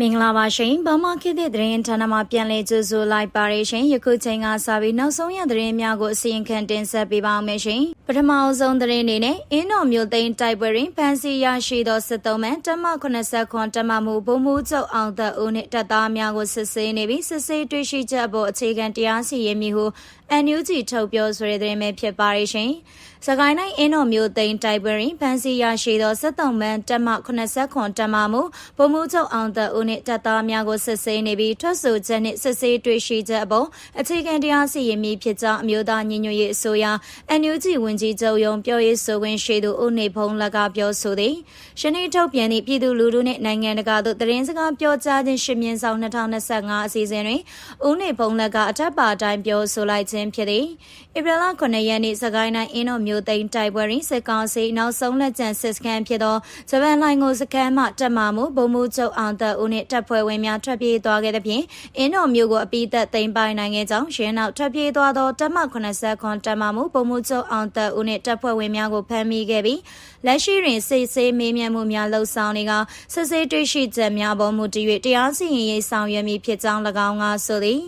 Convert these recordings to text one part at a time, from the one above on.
မင်္ဂလာပါရှင်ဗမာခေတ်သစ်သတင်းဌာနမှပြန်လည်ကြိုဆိုလိုက်ပါရရှင်ယခုချိန်ကစပြီးနောက်ဆုံးရသတင်းများကိုအစီရင်ခံတင်ဆက်ပေးပါောင်းမယ်ရှင်ပထမအဆုံးသတင်းအနေနဲ့အင်းတော်မြို့သိမ်းတိုက်ပွဲတွင်ဖန်စီရရှိသောစစ်သုံးမှန်တမ80ခွန်တမမှုဘုံမှုချုပ်အောင်သက်ဦးနှင့်တပ်သားများကိုစစ်ဆေးနေပြီးစစ်ဆေးတွေ့ရှိချက်အပေါ်အခြေခံတရားစီရင်မည်ဟု NUG ထုတ်ပြောဆိုတဲ့သတင်းပဲဖြစ်ပါရရှင်။စကိုင်းတိုင်းအင်းတော်မျိုးသိန်းတိုက်ပွဲရင်ဖန်စီရရှိသောစစ်တုံးမန်းတက်မ80ခွန်တက်မမှုဗိုလ်မှူးချုပ်အောင်သက်ဦးနှင့်တပ်သားများကိုစစ်ဆေးနေပြီးထွက်ဆိုချက်နှင့်စစ်ဆေးတွေ့ရှိချက်အပေါ်အခြေခံတရားစီရင်မည်ဖြစ်ကြောင်းအမျိုးသားညီညွတ်ရေးအစိုးရ NUG ဝန်ကြီးချုပ်ရုံးပြောရေးဆိုခွင့်ရှိသူဦးနေဖုံးလက်ကပြောဆိုသည်။ရှနေ့ထုတ်ပြန်သည့်ပြည်သူလူထုနှင့်နိုင်ငံတကာသို့သတင်းစကားပြောကြားခြင်းရှင်းမြင်ဆောင်2025အစီအစဉ်တွင်ဦးနေဖုံးလက်ကအထက်ပါအတိုင်းပြောဆိုလိုက်ခြင်းဖြစ်သည်။ဧပြီလ9ရက်နေ့စကိုင်းတိုင်းအင်းတော်မြို့သိမ်းတိုက်ပွဲတွင်စစ်ကောင်စီနောက်ဆုံးလက်ကျန်စစ်စခန်းဖြစ်သောဂျပန်လိုင်ကိုစခန်းမှတက်မှမှုဗိုလ်မှူးချုပ်အောင်သက်ဦးနှင့်တပ်ဖွဲ့ဝင်များထွက်ပြေးသွားခဲ့သဖြင့်အင်းတော်မြို့ကိုအပိသက်သိမ်းပိုင်နိုင်ခဲ့ကြောင်းရင်းနောက်ထွက်ပြေးသွားသောတပ်မ80ခွန်တက်မှမှုဗိုလ်မှူးချုပ်အောင်သက်ဦးနှင့်တပ်ဖွဲ့ဝင်များကိုဖမ်းမိခဲ့ပြီးလက်ရှိတွင်စစ်ဆေးမေးမြန်းမှုများလှုပ်ဆောင်နေကစစ်ဆေးတွေ့ရှိချက်များပေါ်မူတည်၍တရားစီရင်ရေးဆောင်ရွက်မည်ဖြစ်ကြောင်း၎င်းကဆိုသည်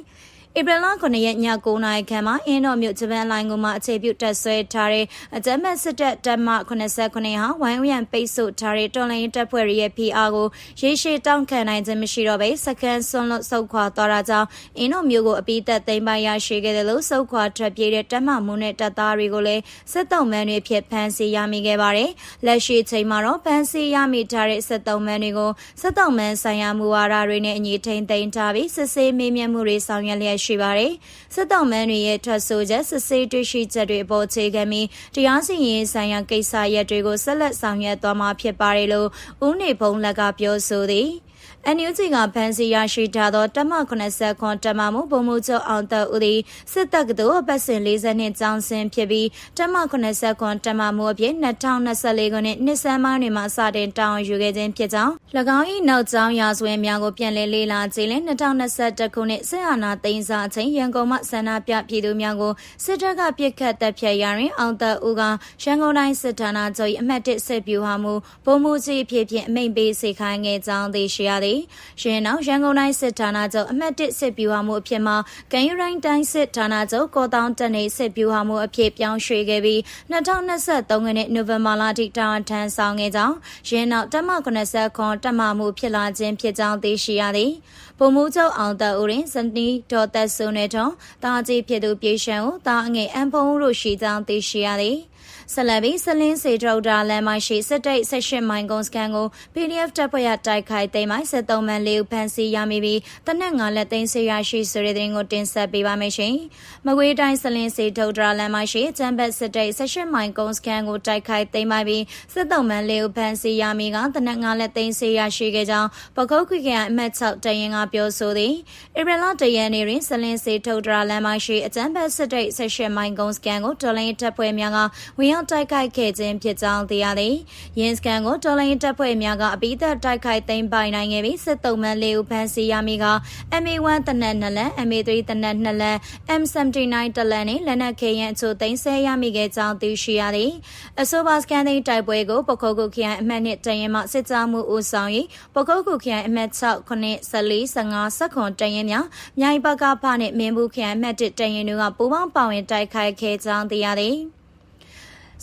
ဧပြီလ9ရက်ည9နာရီခန့်မှာအင်းတော်မြို့ဂျပန်လိုင်းကိုမှအခြေပြုတက်ဆွဲထားတဲ့အကြမ်းဖက်စစ်တပ်တပ်မ89ဟာဝိုင်းဝန်းပိတ်ဆို့ထားတဲ့တော်လိုင်းတပ်ဖွဲ့ရဲ့ PR ကိုရေရှည်တောင်းခံနိုင်ခြင်းမရှိတော့ဘဲစကန်ဆွန်လွတ်ဆုတ်ခွာသွားတာကြောင့်အင်းတော်မြို့ကိုအပိသက်သိမ်းပိုင်ရရှိခဲ့တယ်လို့စုတ်ခွာထွက်ပြေးတဲ့တပ်မမှုနဲ့တပ်သားတွေကိုလည်းစစ်တုံးမန်းတွေဖြစ်ဖမ်းဆီးရမိခဲ့ပါတယ်။လက်ရှိချိန်မှာတော့ဖမ်းဆီးရမိထားတဲ့စစ်တုံးမန်းတွေကိုစစ်တုံးမန်းဆိုင်ရာမူဝါဒတွေနဲ့အညီထိန်းသိမ်းထားပြီးစစ်ဆေးမေးမြန်းမှုတွေဆောင်ရွက်လျက်ရှိပါတယ်။စစ်တောင်မန်းတွေရဲ့ထွက်ဆိုချက်စစ်ဆေးတွေ့ရှိချက်တွေအပေါ်အခြေခံပြီးတရားစီရင်ဆိုင်ရာကိစ္စရပ်တွေကိုဆက်လက်ဆောင်ရွက်သွားမှာဖြစ်ပါတယ်လို့ဦးနေဖုံးလက်ကပြောဆိုသည်။ NUG ကဖမ်းဆီးရရှိထားသောတမ80ခွန်တမမှုဗိုလ်မှူးချုပ်အောင်သက်ဦးသည်စစ်တပ်ကတော်ပတ်စဉ်40နှစ်ကျောင်းဆင်းဖြစ်ပြီးတမ80ခွန်တမမှုအဖြစ်2024ခုနှစ်နှစ်ဆန်းပိုင်းတွင်မှစတင်တောင်းယူခဲ့ခြင်းဖြစ်ကြောင်း၎င်း၏နောက်ကျောင်းရာဇဝင်များကိုပြန်လည်လေ့လာကြည့်လင်2021ခုနှစ်စစ်အာဏာသိမ်းစာအချိန်ရန်ကုန်မှဆန္ဒပြပြည်သူများကိုစစ်တပ်ကပြစ်ခတ်တပ်ဖြတ်ရာတွင်အောင်သက်ဦးကရန်ကုန်တိုင်းစစ်ဌာနချုပ်၏အမှတ်1စစ်ဗျူဟာမှုဗိုလ်မှူးကြီးအဖြစ်ဖြင့်အမိန့်ပေးစေခိုင်းခဲ့ကြောင်းသိရှိရသည်။ရင်းနောက်ရန်ကုန်တိုင်းစစ်ဌာနချုပ်အမှတ်1စစ်ဗျူဟာမှုအဖြစ်မှကံယူရိုင်းတိုင်းစစ်ဌာနချုပ်ကောတောင်းတနေစစ်ဗျူဟာမှုအဖြစ်ပြောင်းရွှေ့ခဲ့ပြီး2023ခုနှစ်နိုဝင်ဘာလထိတာဝန်ထမ်းဆောင်ခဲ့ကြောင်းရင်းနောက်တက်မ80ခွန်တက်မမှုဖြစ်လာခြင်းဖြစ်ကြောင်းသိရှိရသည်။ဗိုလ်မှူးချုပ်အောင်သက်ဦးရင်စနီဒေါ်သက်စုံနဲ့ထုံတာကြီးဖြစ်သူပြေရှံကိုတာအငယ်အန်ဖုံးတို့ရှိကြောင်းသိရှိရသည်။ ဆက်လက်ပြီးစလင်းစေထုတ်တာလမ်းမရှိစစ်တိတ်ဆက်ရှစ်မိုင်ကုန်းစကန်ကို PDF တပ်ဖွဲ့ရတိုက်ခိုက်သိမ်းမိုင်းစစ်သုံးမှန်လေးဦးဖမ်းဆီးရမိပြီးတနက်ငါလက်သိမ်းဆေးရရှိဆိုတဲ့တဲ့ကိုတင်ဆက်ပေးပါမယ်ရှင်။မကွေးတိုင်းစလင်းစေထုတ်တာလမ်းမရှိကျန်းဘက်စစ်တိတ်ဆက်ရှစ်မိုင်ကုန်းစကန်ကိုတိုက်ခိုက်သိမ်းမိုင်းပြီးစစ်သုံးမှန်လေးဦးဖမ်းဆီးရမိကတနက်ငါလက်သိမ်းဆေးရရှိခဲ့ကြောင်းပကုတ်ခွေကအမှတ်6တရင်ကပြောဆိုသည်။ဧပြီလတရက်နေ့တွင်စလင်းစေထုတ်တာလမ်းမရှိအကျန်းဘက်စစ်တိတ်ဆက်ရှစ်မိုင်ကုန်းစကန်ကိုတော်လိုင်းတပ်ဖွဲ့များကဝင်ရောက်တိုက်ခိုက်ခဲ့ခြင်းဖြစ်ကြောင်းသိရသည်။ယင်းစကန်ကိုတော်လိုင်းတပ်ဖွဲ့များကအပိသက်တိုက်ခိုက်သိမ်းပိုင်နိုင်ခဲ့ပြီးစစ်တုံးမှန်လေးဦးဖမ်းဆီးရမိက MA1 တနက်2လက် MA3 တနက်2လက် M79 တလက်နဲ့လက်နက်ခဲယံအချို့သိမ်းဆဲရမိခဲ့ကြောင်းသိရှိရသည်။အဆိုပါစကန်သိမ်းတိုက်ပွဲကိုပခုတ်ကုခရိုင်အမှတ်နှစ်တရင်မှစစ်ကြောမှုဦးဆောင်၍ပခုတ်ကုခရိုင်အမှတ်6 9 14 15 19တရင်များမြိုင်ပကဖနဲ့မင်းဘူးခရိုင်အမှတ်1တရင်တို့ကပူးပေါင်းပါဝင်တိုက်ခိုက်ခဲ့ကြောင်းသိရသည်။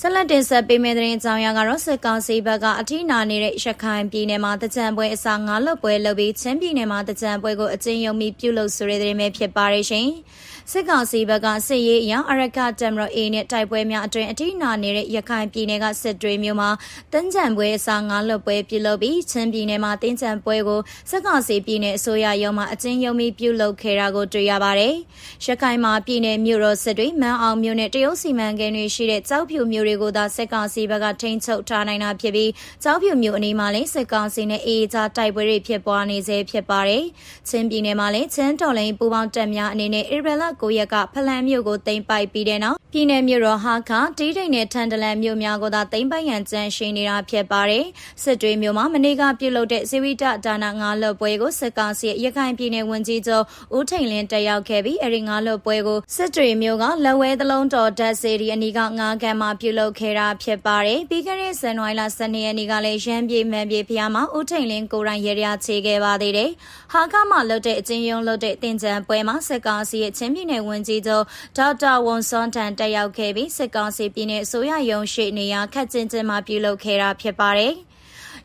ဆက်လက်တင်ဆက်ပေးမယ့်သတင်းအကြောင်းအရာကတော့စစ်ကောင်စီဘက်ကအထိနာနေတဲ့ရခိုင်ပြည်နယ်မှာတကြံပွဲအစားငါးလွတ်ပွဲလုပ်ပြီးချင်းပြည်နယ်မှာတကြံပွဲကိုအကျဉ်းယုံပြီးပြုလုပ်ဆိုတဲ့သတင်းပဲဖြစ်ပါရရှင်။စစ်ကောင်စီဘက်ကစစ်ရေးအရအရကတမရအေနဲ့တိုက်ပွဲများအတွင်အထိနာနေတဲ့ရခိုင်ပြည်နယ်ကစစ်တွေမျိုးမှာတင်းကြံပွဲအစားငါးလွတ်ပွဲပြုလုပ်ပြီးချင်းပြည်နယ်မှာတင်းကြံပွဲကိုစစ်ကောင်စီပြည်နယ်အစိုးရရုံးမှအကျဉ်းယုံပြီးပြုလုပ်ခဲ့တာကိုတွေ့ရပါတယ်။ရခိုင်မှာပြည်နယ်မြို့တော်စစ်တွေမန်းအောင်မြို့နဲ့တရုတ်စီမံကိန်းတွေရှိတဲ့ကြောက်ဖြူမြို့တွေကိုသာစစ်ကောင်စီဘက်ကထိန်းချုပ်ထားနိုင်တာဖြစ်ပြီးကြောက်ဖြူမြို့အနီးမှာလည်းစစ်ကောင်စီနဲ့အေးအေးကြားတိုက်ပွဲတွေဖြစ်ပွားနေစေဖြစ်ပါတယ်။ချင်းပြည်နယ်မှာလည်းချင်းတော်လိုင်းပူပေါင်းတပ်များအနေနဲ့ဧပြီလ9ရက်ကဖလန်မြို့ကိုသိမ်းပိုက်ပြီးတဲ့နောက်ပြည်내မြို့တော်ဟာခတီးတိန်နဲ့ထန်တလန်မြို့များကိုသာသိမ်းပိုက်ရန်ကြံရှိနေတာဖြစ်ပါတယ်။စစ်တွေမြို့မှာမနေ့ကပြုလုပ်တဲ့ဇီဝိတဒါနငါးလွတ်ပွဲကိုစစ်ကောင်စီရခိုင်ပြည်နယ်ဝန်ကြီးချုပ်ဦးထိန်လင်းတက်ရောက်ခဲ့ပြီးအဲဒီငါးလွတ်ပွဲကိုစစ်တွေမြို့ကလက်ဝဲသလုံးတော်ဓာတ်စေဒီအနီးကငါးကန်မှာပြုလုပ်ခဲ့တာဖြစ်ပါတယ်ပြီးခဲ့တဲ့ဇန်နဝါရီလ12ရက်နေ့ကလည်းရန်ပြေမှန်ပြေဖျားမှာဦးထိန်လင်းကိုရိုင်းရေရချေခဲ့ပါသေးတယ်ဟာကမှလွတ်တဲ့အချင်းယုံလွတ်တဲ့တင်ကြံပွဲမှာစစ်ကောင်စီရဲ့ချင်းပြည်နယ်ဝန်ကြီးချုပ်ဒေါက်တာဝန်စွန်တန်တက်ရောက်ခဲ့ပြီးစစ်ကောင်စီပြည်နယ်အစိုးရရုံးရှိနေရာခက်ချင်းချင်းမှာပြုလုပ်ခဲ့တာဖြစ်ပါတယ်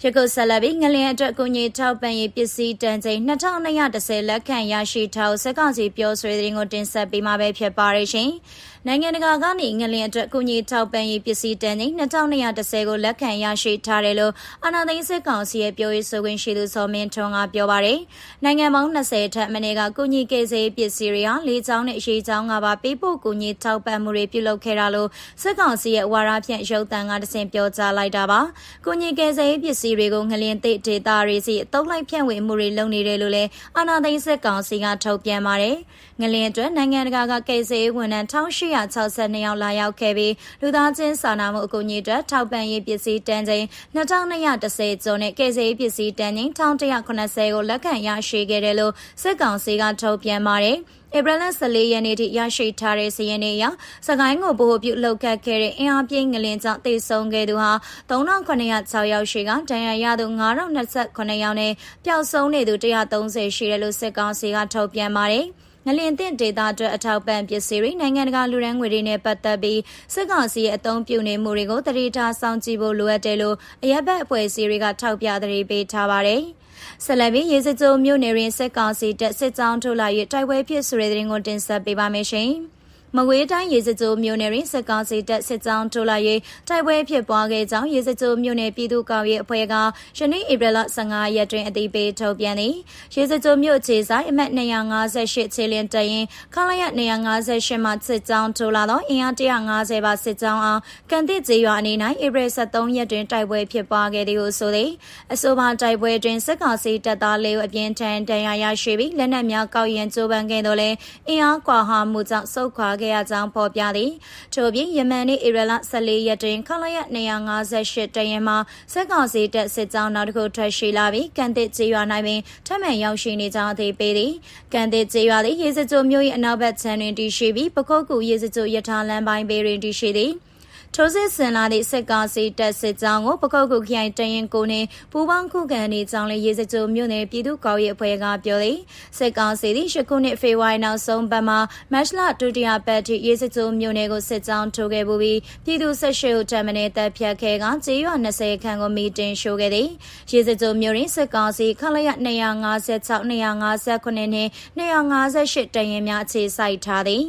ရကုဆက်လက်ပြီးငလျင်အတွက်ကိုကြီးထောက်ပံ့ရေးပစ္စည်းတန်ချိန်2210လက်ခံရရှိထားစက်ကောင်စီပြောဆွေးတဲ့ကိုတင်ဆက်ပေးမှာပဲဖြစ်ပါရရှင်။ နိုင်ငံတကာကနေငလျင်အတွက်ကိုကြီးထောက်ပံ့ရေးပစ္စည်းတန်ချိန်2210ကိုလက်ခံရရှိထားတယ်လို့အာဏာသိမ်းစစ်ကောင်စီရဲ့ပြောရေးဆိုခွင့်ရှိသူစောမင်းထွန်းကပြောပါရယ်။နိုင်ငံပေါင်း20ထက်မနည်းကကိုကြီးကယ်ဆယ်ပစ္စည်းတွေဟာလေးချောင်းနဲ့အရှိချောင်းကပါပေးပို့ကိုကြီးထောက်ပံ့မှုတွေပြုလုပ်ခဲ့တာလို့စစ်ကောင်စီရဲ့ဝါရဖြန့်ရုပ်သံကတဆင့်ပြောကြားလိုက်တာပါ။ကိုကြီးကယ်ဆယ်ပစ္စည်းတွေကိုငလျင်သိဒေတာတွေစီအတုံးလိုက်ဖြန့်ဝေမှုတွေလုပ်နေတယ်လို့လည်းအာဏာသိမ်းစစ်ကောင်စီကထုတ်ပြန်ပါတယ်။ငလျင်အတွက်နိုင်ငံတကာကကယ်ဆယ်ဝန်ထမ်း1800 162ယောက်လာရောက်ခဲ့ပြီးလူသားချင်းစာနာမှုအကူအညီအတွက်ထောက်ပံ့ရေးပစ္စည်းတန်ချိန်2210ကျော်နဲ့ကယ်ဆယ်ရေးပစ္စည်းတန်ချိန်1180ကိုလက်ခံရရှိခဲ့တယ်လို့စစ်ကောင်စီကထုတ်ပြန်ပါတယ်ဧပြီလ14ရက်နေ့ထိရရှိထားတဲ့စီးရင်တွေအရစကိုင်းကိုဗဟိုပြုလောက်ခတ်ခဲ့တဲ့အင်အားပြင်းငလင်ကြောင့်တေဆုံးခဲ့သူဟာ3906ယောက်ရှိကဒဏ်ရာရသူ9029ယောက်နဲ့ပျောက်ဆုံးနေသူ130ရှိတယ်လို့စစ်ကောင်စီကထုတ်ပြန်ပါတယ်။ ငလင်သင့်ဒေတာအတွက်အထောက်ပံ့ပစ္စည်းတွေနိုင်ငံတကာလူရန်ငွေတွေနဲ့ပတ်သက်ပြီးစစ်ကောင်စီရဲ့အသုံးပြုနေမှုတွေကိုတတိထားစောင့်ကြည့်ဖို့လိုအပ်တယ်လို့အရက်ဘက်အဖွဲ့အစည်းတွေကထောက်ပြသတိပေးထားပါတယ်။ဆလဘီရေစကြိုမြို့နယ်ရင်းစစ်ကောင်စီတပ်စစ်ကြောင်းထုတ်လာ၍တိုက်ပွဲဖြစ်ဆိုတဲ့တဲ့ရင်ကိုတင်ဆက်ပေးပါမယ်ရှင်။ မကွေးတိုင်းရေစကြိုမြို့နယ်တွင်စစ်ကောင်စီတပ်စစ်ကြောင်းထိုးလာ၍တိုက်ပွဲဖြစ်ပွားခဲ့ကြောင်းရေစကြိုမြို့နယ်ပြည်သူ့ကော်ရေးအဖွဲ့ကယနေ့ဧပြီလ15ရက်တွင်အသိပေးထုတ်ပြန်သည်ရေစကြိုမြို့ခြေဆိုင်အမှတ်258ခြေလင်းတရင်ခလာရ258မှစစ်ကြောင်းထိုးလာသောအင်အား150ပါစစ်ကြောင်းအောင်ကန်တိကျေးရွာအနေ၌ဧပြီ23ရက်တွင်တိုက်ပွဲဖြစ်ပွားခဲ့သည်ဟုဆိုသည်အဆိုပါတိုက်ပွဲတွင်စစ်ကောင်စီတပ်သားလေးဦးအပြင်းထန်ဒဏ်ရာရရှိပြီးလက်နက်များကောက်ရန်ကြိုးပမ်းခဲ့သောလည်းအင်အားကွာဟမှုကြောင့်စုခွာခဲ့ရကြောင်းဖော်ပြသည်ထို့ပြင်ယမန်နေ့ဧပြီလ14ရက်တွင်ခလရ258တရင်မှာစက်ကောင်စီတပ်စစ်ကြောင်းနောက်တစ်ခုထွက်ရှိလာပြီးကန်တစ်ကျေးရွာ၌ပင်ထပ်မံရောက်ရှိနေကြောင်းအသိပေးသည်ကန်တစ်ကျေးရွာသည်ရေစကြိုမြို့၏အနောက်ဘက်ခြမ်းတွင်တည်ရှိပြီးပခုတ်ကူရေစကြိုရထားလမ်းပိုင်းဘေးတွင်တည်ရှိသည် ထိုးစစ်ဆင်လာသည့်စစ်ကောင်စီတပ်စစ်ကြောင်းကိုပကုတ်ကုခရိုင်တရင်ကိုနှင့်ပူပေါင်းခုခံနေကြောင်းလည်းရေစကြိုမြို့နယ်ပြည်သူ့ကော်ရေးအဖွဲ့ကပြောသည်စစ်ကောင်စီသည်ရှခုနှစ်ဖေဖော်ဝါရီနောက်ဆုံးပတ်မှာမတ်လဒုတိယပတ်ထိရေစကြိုမြို့နယ်ကိုစစ်ကြောင်းထိုးခဲ့ပြီးပြည်သူဆက်ရှိဦးတမနေတပ်ဖြတ်ခဲ့ကကျေးရွာ20ခန့်ကိုမီတင်ရှိုးခဲ့သည်ရေစကြိုမြို့ရင်းစစ်ကောင်စီခလရ256 259နဲ့258တရင်များအခြေစိုက်ထားသည်